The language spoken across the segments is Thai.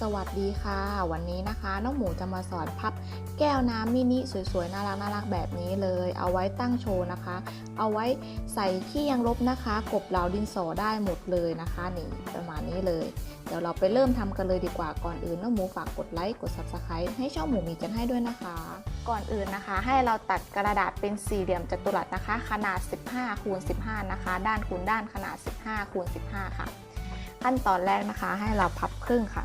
สวัสดีค่ะ วันนี้นะคะน้องหมูจะมาสอนพับแก้วน้ำมินิสวยๆน่ารักน่ารักแบบนี้เลย เอาไว้ตั้งโชว์นะคะ เอาไว้ใส่ขี้ยังลบนะคะ กบเหลาดินสอได้หมดเลยนะคะนี่ประมาณนี้เลย เดี๋ยวเราไปเริ่มทำกันเลยดีกว่าก่อนอื่นน้องหมูฝากกดไลค์กด subscribe ให้ช่องหมูมีจันให้ด้วยนะคะ ก่อนอื่นนะคะ ให้เราตัดกระดาษเป็นสี่เหลี่ยมจัตุรัสนะคะ ขนาด 15คูณ15 นะคะ ด้านคูณด้านขนาด 15คูณ15 ค่ะ ขั้นตอนแรกนะคะ ให้เราพับครึ่งค่ะ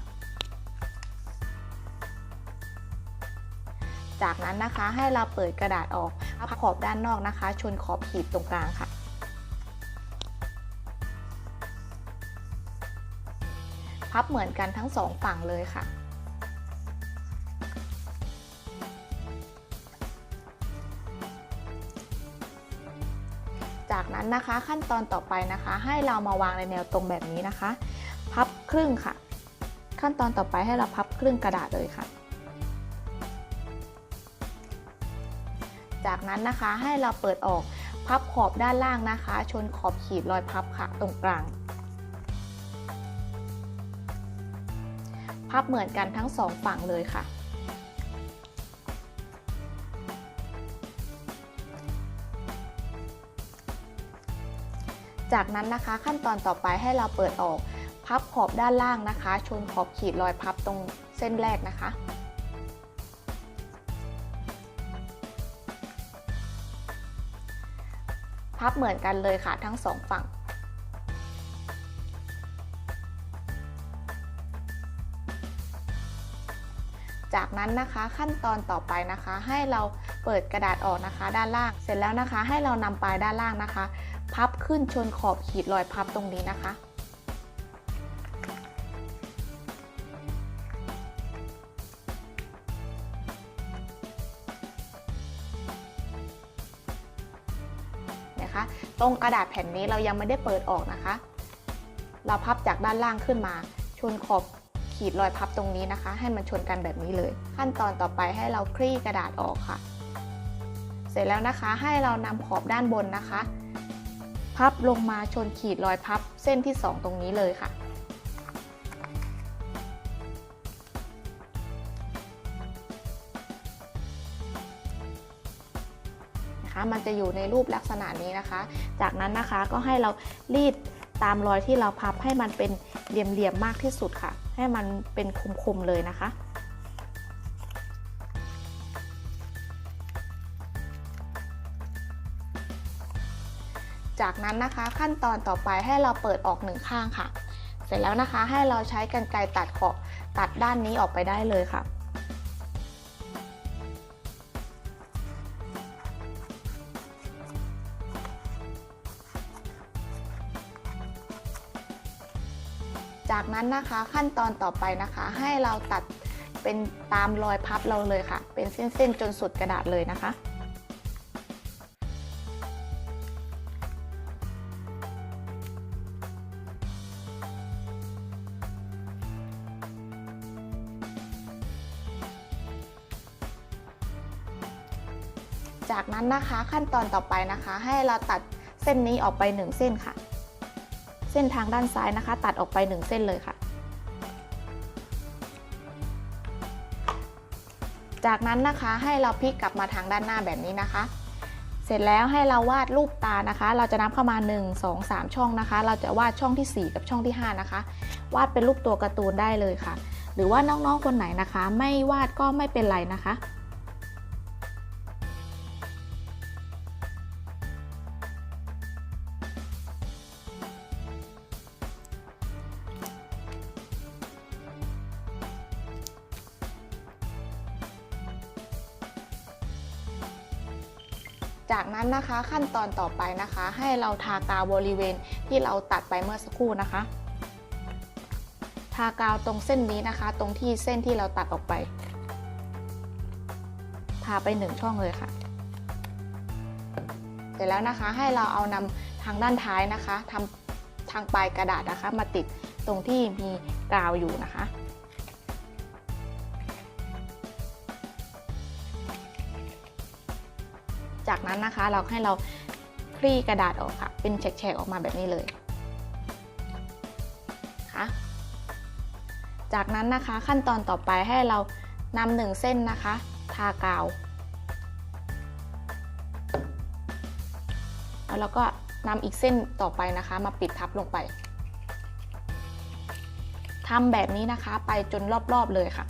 จากนั้นนะคะให้เราเปิดกระดาษออกพับขอบด้านนอกนะคะ ชนขอบขีดตรงกลางค่ะ พับเหมือนกันทั้งสองฝั่งเลยค่ะจากนั้นนะคะขั้นตอนต่อไปนะคะ ให้เรามาวางในแนวตรงแบบนี้นะคะ พับครึ่งค่ะ ขั้นตอนต่อไปให้เราพับครึ่งกระดาษเลยค่ะ จากนั้นนะคะ ให้เราเปิดออกพับขอบด้านล่างนะคะ ชนขอบขีดรอยพับค่ะตรงกลาง พับเหมือนกันทั้งสองฝั่งเลยค่ะ จากนั้นนะคะขั้นตอนต่อไปให้เราเปิดออกพับขอบด้านล่างนะคะ ชนขอบขีดรอยพับตรงเส้นแรกนะคะ พับเหมือนกันเลยค่ะทั้งสองฝั่งจากนั้นนะคะขั้นตอนต่อไปนะคะ ให้เราเปิดกระดาษออกนะคะ ด้านล่างเสร็จแล้วนะคะ ให้เรานำปลายด้านล่างนะคะ พับขึ้นชนขอบขีดรอยพับตรงนี้นะคะ นะคะ ตรงกระดาษแผ่นนี้เรายังไม่ได้เปิดออกนะคะ เราพับจากด้านล่างขึ้นมา ชนขอบขีดรอยพับตรงนี้นะคะ ให้มันชนกันแบบนี้เลย ขั้นตอนต่อไปให้เราคลี่กระดาษออกค่ะ เสร็จแล้วนะคะให้เรานำขอบด้านบนนะคะ พับลงมาชนขีดรอยพับเส้นที่ 2 ตรงนี้เลยค่ะ มันจะอยู่ในรูปลักษณะนี้นะคะ จากนั้นนะคะก็ให้เรารีดตามรอยที่เราพับให้มันเป็นเหลี่ยมๆมากที่สุดค่ะ ให้มันเป็นคมๆเลยนะคะจากนั้นนะคะขั้นตอนต่อไปให้เราเปิดออกหนึ่งข้างค่ะ เสร็จแล้วนะคะให้เราใช้กรรไกรตัดขอบตัดด้านนี้ออกไปได้เลยค่ะ จากนั้นนะคะขั้นตอนต่อไปนะคะ ให้เราตัดเป็นตามรอยพับเราเลยค่ะ เป็นเส้นๆจนสุดกระดาษเลยนะคะจากนั้นนะคะขั้นตอนต่อไปนะคะ ให้เราตัดเส้นนี้ออกไป 1 เส้นค่ะ ส้นทางด้านซ้ายนะคะ ตัดออกไป 1 เส้นเลยค่ะ จากนั้นนะคะให้เราพลิกกลับมาทางด้านหน้าแบบนี้นะคะ เสร็จแล้วให้เราวาดรูปตานะคะ เราจะนับเข้ามา 1 2 3 ช่องนะคะ เราจะวาดช่องที่ 4 กับช่องที่ 5 นะคะ วาดเป็นรูปตัวการ์ตูนได้เลยค่ะ หรือว่าน้องๆคนไหนนะคะ ไม่วาดก็ไม่เป็นไรนะคะ จากนั้นนะคะขั้นตอนต่อไปนะคะ ให้เราทากาวบริเวณที่เราตัดไปเมื่อสักครู่นะคะ ทากาวตรงเส้นนี้นะคะ ตรงที่เส้นที่เราตัดออกไป ทาไปหนึ่งช่องเลยค่ะ เสร็จแล้วนะคะให้เราเอานำทางด้านท้ายนะคะทำทางปลายกระดาษนะคะ มาติดตรงที่มีกาวอยู่นะคะ จากนั้นนะคะเราให้เราคลี่กระดาษออกค่ะ เป็นแฉกๆออกมาแบบนี้เลยค่ะจากนั้นนะคะขั้นตอนต่อไปให้เรานำหนึ่งเส้นนะคะ ทากาว แล้วเราก็นำอีกเส้นต่อไปนะคะมาปิดทับลงไปทำแบบนี้นะคะไปจนรอบๆเลยค่ะ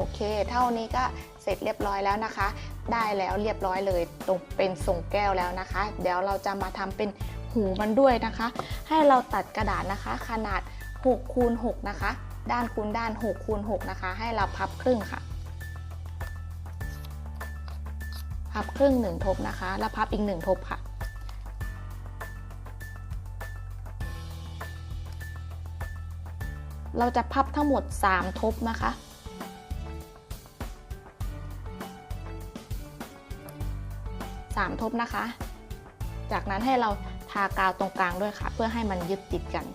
โอเค เท่านี้ก็เสร็จเรียบร้อยแล้วนะคะ ได้แล้วเรียบร้อยเลยตรงเป็นทรงแก้วแล้วนะคะ เดี๋ยวเราจะมาทำเป็นหูมันด้วยนะคะ ให้เราตัดกระดาษนะคะ ขนาด6คูณ6นะคะ ด้านคูณด้าน6คูณ6นะคะ ให้เราพับครึ่งค่ะพับครึ่งหนึ่งทบนะคะ แล้วพับอีกหนึ่งทบค่ะ เราจะพับทั้งหมด 3 ทบนะคะ 3 ทบนะคะ จากนั้นให้เราทากาวตรงกลางด้วยค่ะ เพื่อให้มันยึดติดกัน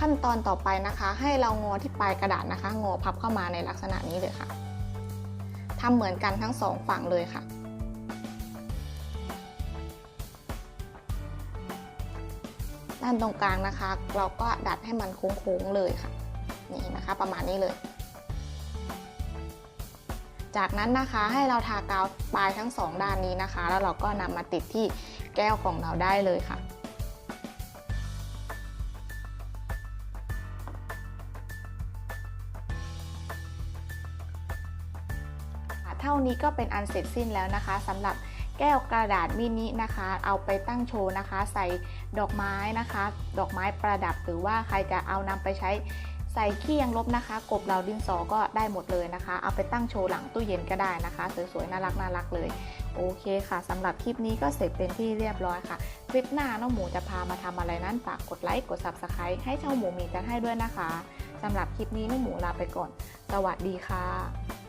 ขั้นตอนต่อไปนะคะ ให้เรางอที่ปลายกระดาษนะคะ งอพับเข้ามาในลักษณะนี้เลยค่ะทำเหมือนกันทั้งสองฝั่งเลยค่ะ ด้านตรงกลางนะคะ เราก็ดัดให้มันโค้งๆเลยค่ะ นี่นะคะประมาณนี้เลย จากนั้นนะคะให้เราทากาวปลายทั้งสองด้านนี้นะคะ แล้วเราก็นำมาติดที่แก้วของเราได้เลยค่ะเท่านี้ก็เป็นอันเสร็จสิ้นแล้วนะคะสำหรับ แก้วกระดาษมินินะคะ เอาไปตั้งโชว์นะคะ ใส่ดอกไม้นะคะ ดอกไม้ประดับหรือว่าใครจะเอานำไปใช้ใส่ขี้ยังลบนะคะ กบเหลาดินสอก็ได้หมดเลยนะคะ เอาไปตั้งโชว์หลังตู้เย็นก็ได้นะคะ สวยๆน่ารักน่ารักเลย โอเคค่ะสำหรับคลิปนี้ก็เสร็จเป็นที่เรียบร้อยค่ะ คลิปหน้าน้องหมูจะพามาทำอะไรนั้นฝากกดไลค์กด subscribe ให้ช่องหมูมีกันให้ด้วยนะคะสำหรับคลิปนี้น้องหมูลาไปก่อน สวัสดีค่ะ